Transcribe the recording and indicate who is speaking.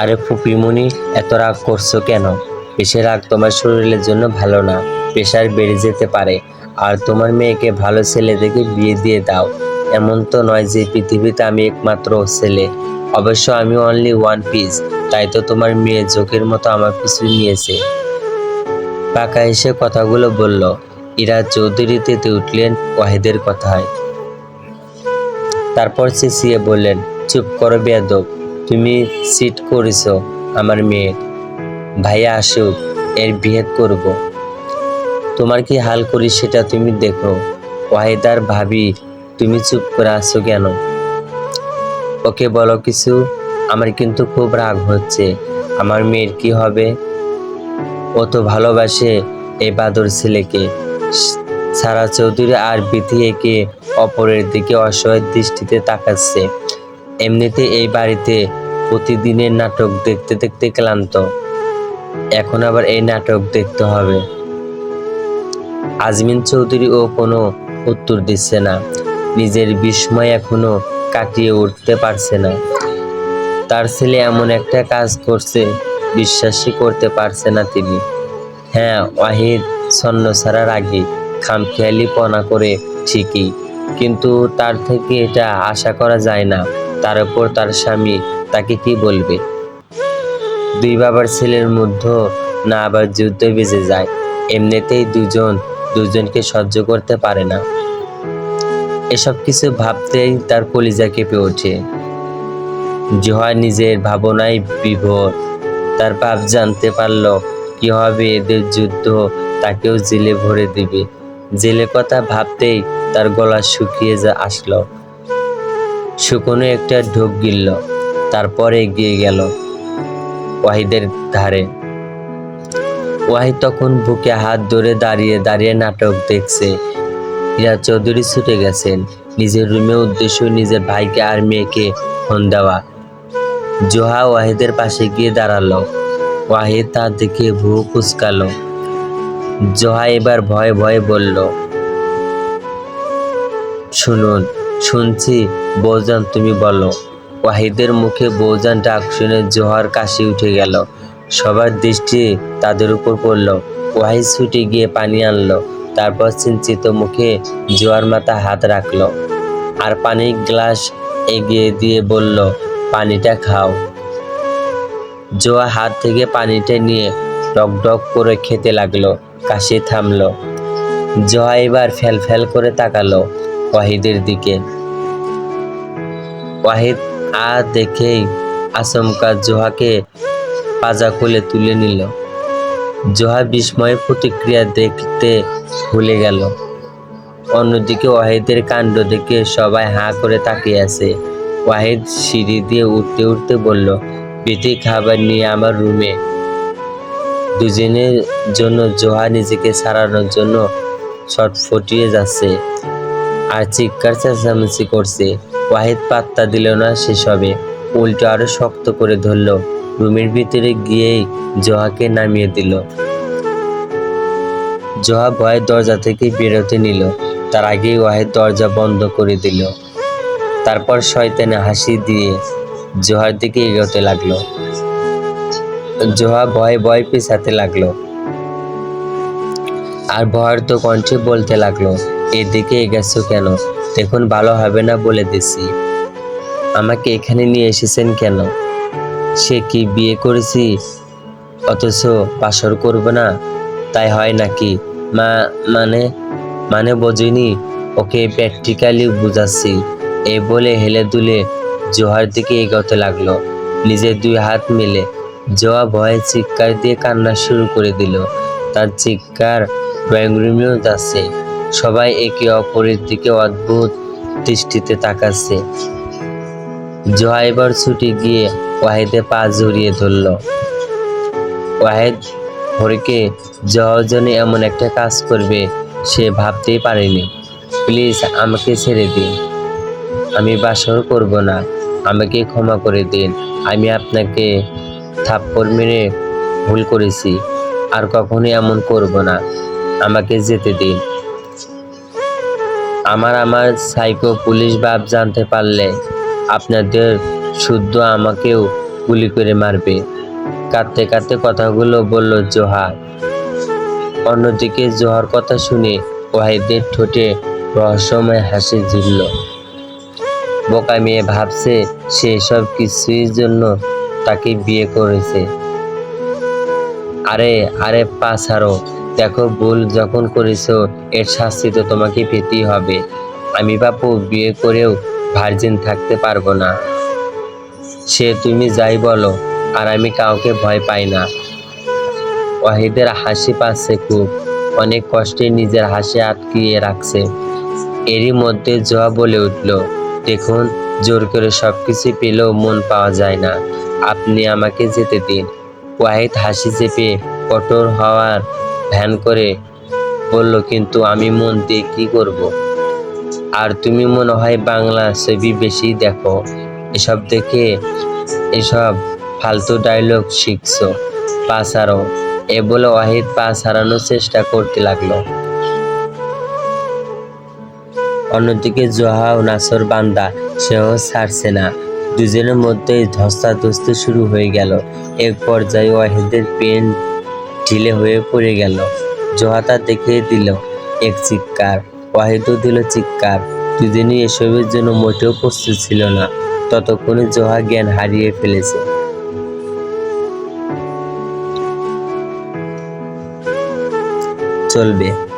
Speaker 1: আরে ফুপিমুনি এত রাগ করছ কেন? বেশি রাগ তোমার শরীরের জন্য ভালো না, প্রেশার বেড়ে যেতে পারে। আর তোমার মেয়েকে ভালো ছেলে দেখে বিয়ে দিয়ে দাও। এমন তো নয় যে পৃথিবীতে আমি একমাত্র ছেলে। অবশ্য আমি অনলি ওয়ান পিস তাই তো তোমার মেয়ে জোকের মতো আমার পিছু নিয়েছে। পাকা এসে কথাগুলো বলল, ইরা চৌধুরী তেতে উঠলেন ওয়াহিদের কথায়। তারপর সে চেঁচিয়ে বললেন, চুপ করো বেয়াদব। তুমি সিট করেছ আমার মেয়ে ভাইয়া আসুক, এর বিয়ে করব। তোমার কি হাল করি সেটা তুমি দেখো। ওয়াহিদার ভাবি, তুমি চুপ করে আছো কেন? ওকে বলো কিছু, আমার কিন্তু খুব রাগ হচ্ছে। আমার মেয়ের কি হবে? ও তো ভালোবাসে এই বাদর ছেলেকে। সারা চৌধুরী আর বিধি একে অপরের দিকে অসহায় দৃষ্টিতে তাকাচ্ছে। এমনিতে এই বাড়িতে প্রতিদিনের নাটক দেখতে দেখতে ক্লান্ত। এখন আবার এই নাটক দেখতে হবে। আজমিন চৌধুরী ও কোনো উত্তর দিচ্ছে না। নিজের বিস্ময় এখনও কাটিয়ে উঠতে পারছে না। তার ছেলে এমন একটা কাজ করছে, বিশ্বাসই করতে পারছে না তিনি। হ্যাঁ ওয়াহিদ ছন্ন ছাড়ার আগে খামখেয়ালি পনা করে ঠিকই, কিন্তু তার থেকে এটা আশা করা যায় না। তার উপর তার স্বামী তাকে কি বলবে? দুই বাবার ছেলের মধ্যে না আবার যুদ্ধ বেজে যায়। এমনিতেই দুজন দুজনকে সহ্য করতে পারে না। এসব কিছু ভাবতেই তার কলিজা কেঁপে ওঠে। জোহা নিজের ভাবনায় বিভোর। তার বাপ জানতে পারল কি হবে এদের যুদ্ধ তাকেও জেলে ভরে দিবে। জেলে কথা ভাবতেই তার গলা শুকিয়ে যা আসলো। শুকনো একটা ঢোক গিলল। তারপরে এগিয়ে গেল ওয়াহিদের ধারে। ওয়াহিদ তখন বুকে হাত ধরে দাঁড়িয়ে দাঁড়িয়ে নাটক দেখছে। ইরা চৌধুরী ছুটে গেছেন। নিজের রুমে উদ্দেশ্য নিজের ভাইকে আর মেয়েকে ফোন দেওয়া। জোহা ওয়াহিদের পাশে গিয়ে দাঁড়াল। ওয়াহিদ তার দিকে ভু কুচকালো। জোহা এবার ভয়ে ভয়ে বলল, শুনুন, শুনছি বৌজান তুমি বলো। ওয়াহিদের মুখে বৌজান ডাক শুনে জোহার কাশি উঠে গেল। সবার দৃষ্টি তাদের উপর পড়ল। ওয়াহিদ ছুটে গিয়ে পানি আনলো। তারপর চিন্তিত মুখে জোয়ার মাথা হাত রাখল। আর পানির গ্লাস এগিয়ে দিয়ে বলল, পানিটা খাও। জোয়া হাত থেকে পানিটা নিয়ে ডক ডক করে খেতে লাগল। কাশি থামলো। জোয়া এবার ফ্যাল ফ্যাল করে তাকালো ওয়াহিদের দিকে। ওয়াহিদ আ দেখেই আচমকা জোহাকে পাজা খুলে তুলে নিল। জোহা বিস্ময়ে প্রতিক্রিয়া দেখতে ভুলে গেল। অন্যদিকে ওয়াহিদের কাণ্ড দেখে সবাই হাঁ করে তাকিয়ে আছে। ওয়াহিদ সিঁড়ি দিয়ে উঠতে উঠতে বলল বেটি খাবার নিয়ে আমার রুমে। দুজনের জন্য জোহা নিজেকে সারানোর জন্য ছটফটিয়ে যাচ্ছে। আর চিৎকার চেঁচামেচি করছে। ওয়াহিদ পাত্তা দিল না সেসবে। উল্টো আরও শক্ত করে ধরলো। রুমের ভিতরে গিয়েই জোহাকে নামিয়ে দিল। জোহা ভয়ের দরজা থেকে বেরোতে নিল। তার আগেই ওয়াহিদ দরজা বন্ধ করে দিল। তারপর শয়তানে হাসি দিয়ে জোহার দিকে এগোতে লাগল। জোহা ভয়ে ভয় পেছাতে লাগল। আর ভয়ের তো কণ্ঠে বলতে লাগল এদিকে গেছো কেন? দেখুন ভালো হবে না বলে দিছি। আমাকে এখানে নিয়ে এসেছেন কেন? সে কি বিয়ে করেছি? অথচ বাসর করব না? তাই হয় নাকি? মা মানে মানে বোঝিনি? ওকে প্র্যাকটিক্যালি বুঝাচ্ছি। এ বলে হেলে দুলে জোহার দিকে এগোতে লাগল। নিজের দুই হাত মেলে জোয়া ভয়ে চিৎকার দিয়ে কান্না শুরু করে দিল। তার চিৎকার ড্রয়িং রুমেও যাচ্ছে। সবাই একে অপরের দিকে অদ্ভুত দৃষ্টিতে তাকাচ্ছে। জোহা এবার ছুটে গিয়ে ওয়াহেদে পা জড়িয়ে ধরল। ওয়াহেদ হরিকে জহজনে এমন একটা কাজ করবে, সে ভাবতেই পারেনি। প্লিজ আমাকে ছেড়ে দিন। আমি বাসর করব না। আমাকে ক্ষমা করে দিন। আমি আপনাকে থাপ্পড় মেরে ভুল করেছি। আর কখনোই এমন করব না। আমাকে যেতে দিন। আমার আমার সাইকো পুলিশ বাপ জানতে পারলে আপনাদের শুদ্ধ আমাকেও গুলি করে মারবে। কাঁদতে কাঁদতে কথাগুলো বলল জোহা অন্যদিকে জোহার কথা শুনে ওয়াহিদের ঠোঁটে রহস্যময় হাসি ঝুলল। বোকা মেয়ে ভাবছে সে সব কিছুর জন্য তাকে বিয়ে করেছে। আরে আরে পা ছাড়ো দেখো, ভুল যখন করেছ, এর শাস্তি তো তোমাকে পেতেই হবে। আমি বাপু, বিয়ে করেও ভার্জিন থাকতে পারব না। সে তুমি যাই বলো, আর আমি কাউকে ভয় পাই না। ওয়াহিদের হাসি পাচ্ছে খুব। অনেক কষ্টে নিজের হাসি আটকিয়ে রাখছে। এরই মধ্যে জোয়া বলে উঠল, দেখুন, জোর করে সবকিছু পেলেও মন পাওয়া যায় না। আপনি আমাকে যেতে দিন। ওয়াহিদ হাসি চেপে কঠোর হওয়ার ভ্যান করে বলল, কিন্তু আমি মন দিয়ে কি করব। আর তুমি মনে হয় বাংলা ছবি বেশি দেখো। এসব দেখে এসব ফালতু ডায়লগ শিখছো। পা ছাড়ো এ বলে ওয়াহিদ পা ছাড়ানোর চেষ্টা করতে লাগল। অন্যদিকে জোহা ও নাসর বান্দা, সেও ছাড়ছে না। দুজনের মধ্যেই ধস্তাধস্তি শুরু হয়ে গেল। এক পর্যায়ে ওয়াহিদের পেন ঢিলে হয়ে পড়ে গেল। জোহা তা দেখিয়ে দিল, এক চিৎকার ওয়াহিদও দিল চিৎকার। দুদিনই এসবের জন্য মোটেও প্রস্তুত ছিল না। ততক্ষণে জোহা জ্ঞান হারিয়ে ফেলেছে। চলবে।